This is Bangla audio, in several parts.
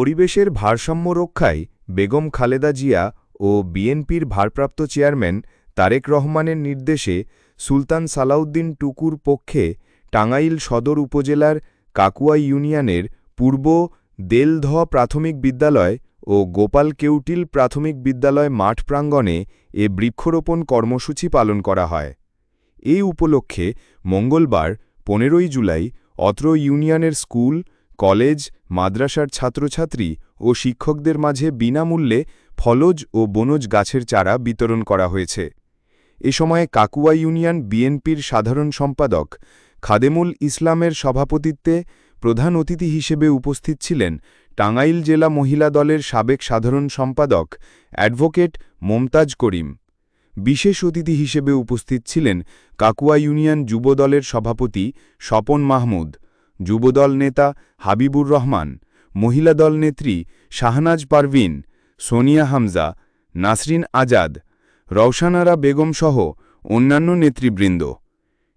পরিবেশের ভারসাম্য রক্ষায় বেগম খালেদা জিয়া ও বিএনপির ভারপ্রাপ্ত চেয়ারম্যান তারেক রহমানের নির্দেশে সুলতান সালাউদ্দিন টুকুর পক্ষে টাঙ্গাইল সদর উপজেলার কাকুয়া ইউনিয়নের পূর্ব দেলধ প্রাথমিক বিদ্যালয় ও গোপাল কেউটিল প্রাথমিক বিদ্যালয় মাঠ প্রাঙ্গণে এ বৃক্ষরোপণ কর্মসূচি পালন করা হয়। এই উপলক্ষে মঙ্গলবার, পনেরোই জুলাই, অত্র ইউনিয়নের স্কুল কলেজ, মাদ্রাসার ছাত্রছাত্রী ও শিক্ষকদের মাঝে বিনামূল্যে ফলজ ও বনজ গাছের চারা বিতরণ করা হয়েছে। এ সময় কাকুয়া ইউনিয়ন বিএনপির সাধারণ সম্পাদক খাদেমুল ইসলামের সভাপতিত্বে প্রধান অতিথি হিসেবে উপস্থিত ছিলেন টাঙ্গাইল জেলা মহিলা দলের সাবেক সাধারণ সম্পাদক অ্যাডভোকেট মমতাজ করিম। বিশেষ অতিথি হিসেবে উপস্থিত ছিলেন কাকুয়া ইউনিয়ন যুবদলের সভাপতি স্বপন মাহমুদ। যুবদল নেতা হাবিবুর রহমান, মহিলা দল নেত্রী শাহনাজ পারভিন, সোনিয়া হামজা, নাসরিন আজাদ, রওশানারা বেগম সহ অন্যান্য নেতৃবৃন্দ।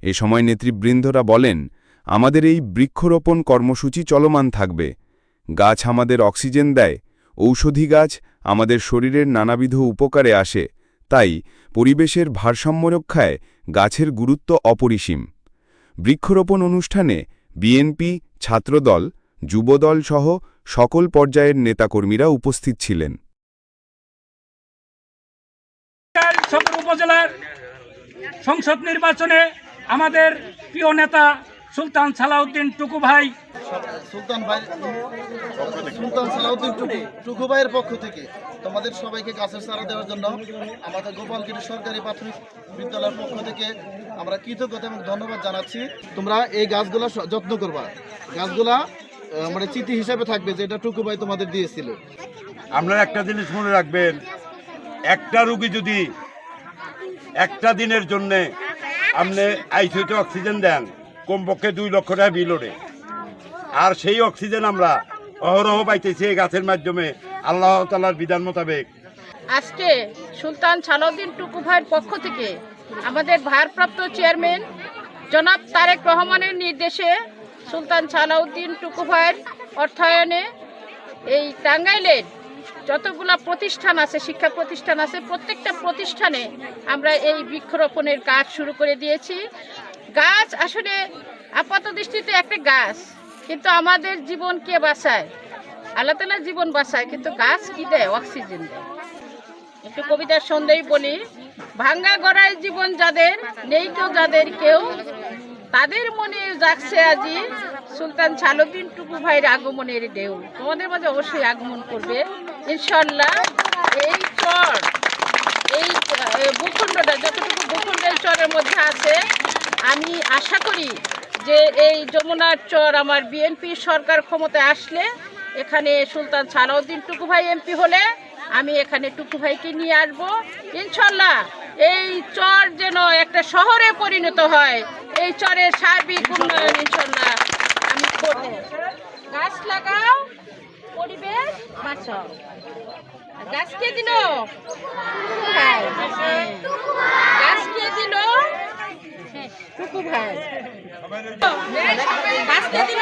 এ সময় নেতৃবৃন্দরা বলেন, আমাদের এই বৃক্ষরোপণ কর্মসূচি চলমান থাকবে। গাছ আমাদের অক্সিজেন দেয়, ঔষধি গাছ আমাদের শরীরের নানাবিধ উপকারে আসে, তাই পরিবেশের ভারসাম্য রক্ষায় গাছের গুরুত্ব অপরিসীম। বৃক্ষরোপণ অনুষ্ঠানে বিএনপি, ছাত্রদল, যুবদল সহ সকল পর্যায়ের নেতাকর্মীরা উপস্থিত ছিলেন। উপজেলার সংসদ নির্বাচনে আমাদের প্রিয় নেতা সুলতান সালাউদ্দিন টুকু ভাই। সুলতান ভাই সুলতান সালাউদ্দিন টুকু টুকু ভাইয়ের পক্ষ থেকে তোমাদের সবাইকে গাছের চারা দেওয়ার জন্য আমাদের গোপালগিরি সরকারি প্রাথমিক বিদ্যালয়ের পক্ষ থেকে আমরা কৃতজ্ঞতা এবং ধন্যবাদ জানাচ্ছি। তোমরা এই গাছগুলা স- যত্ন করবা। গাছগুলা মানে চিঠি হিসাবে থাকবে যে এটা টুকু ভাই তোমাদের দিয়েছিল। আপনারা একটা জিনিস মনে রাখবেন একটা রুগী যদি একটা দিনের জন্যে আপনি আইসিউতে অক্সিজেন দেন কমপক্ষে দুই লক্ষ টাকা বিল ওঠে আর সেই অক্সিজেন আমরা অহরহ পাইতেছি এই গাছের মাধ্যমে, আল্লাহ তালার বিধান মোতাবেক। আজকে সুলতান সালাউদ্দিন টুকু ভাইয়ের পক্ষ থেকে আমাদের ভারপ্রাপ্ত চেয়ারম্যান জনাব তারেক রহমানের নির্দেশে সুলতান সালাউদ্দিন টুকু ভাইয়ের অর্থায়নে এই টাঙ্গাইলের যতগুলা প্রতিষ্ঠান আছে, শিক্ষা প্রতিষ্ঠান আছে, প্রত্যেকটা প্রতিষ্ঠানে আমরা এই বৃক্ষরোপণের কাজ শুরু করে দিয়েছি। গাছ আসলে আপাত দৃষ্টিতে একটা গাছ, কিন্তু আমাদের জীবন কে বাঁচায়? আল্লাহ তালা জীবন বাঁচায়, কিন্তু গাছ কি দেয়? অক্সিজেন দেয়। একটু কবিতার সন্দেই বলি, ভাঙ্গা গড়ায় জীবন যাদের, নেই কেউ যাদের কেউ, তাদের মনে জাগছে আজি সুলতান ছালুদ্দিন টুকু ভাইয়ের আগমনের ঢেউ। তোমাদের মাঝে অবশ্যই আগমন করবে। ইনশাল্লাহ এই চর, এই ভূখণ্ডটা, যতটুকু ভূখণ্ড এই চরের মধ্যে আছে আমি আশা করি যে এই যমুনার চর আমার বিএনপি সরকার ক্ষমতায় আসলে এখানে সুলতান সালাউদ্দিন টুকু ভাই এমপি হলে আমি এখানে টুকু ভাইকে নিয়ে আসব। ইনশাল্লাহ এই চর যেন একটা শহরে পরিণত হয়, এই চরের সার্বিক উন্নয়ন ইনশাল্লাহ আমি করব। গাছ লাগাও, পরিবেশ বাঁচাও। আর গাছ কে দিল ভাই গাছ কে দিল টুকু ভাই গাছ কে দিল টুকু ভাই গাছ কে দিল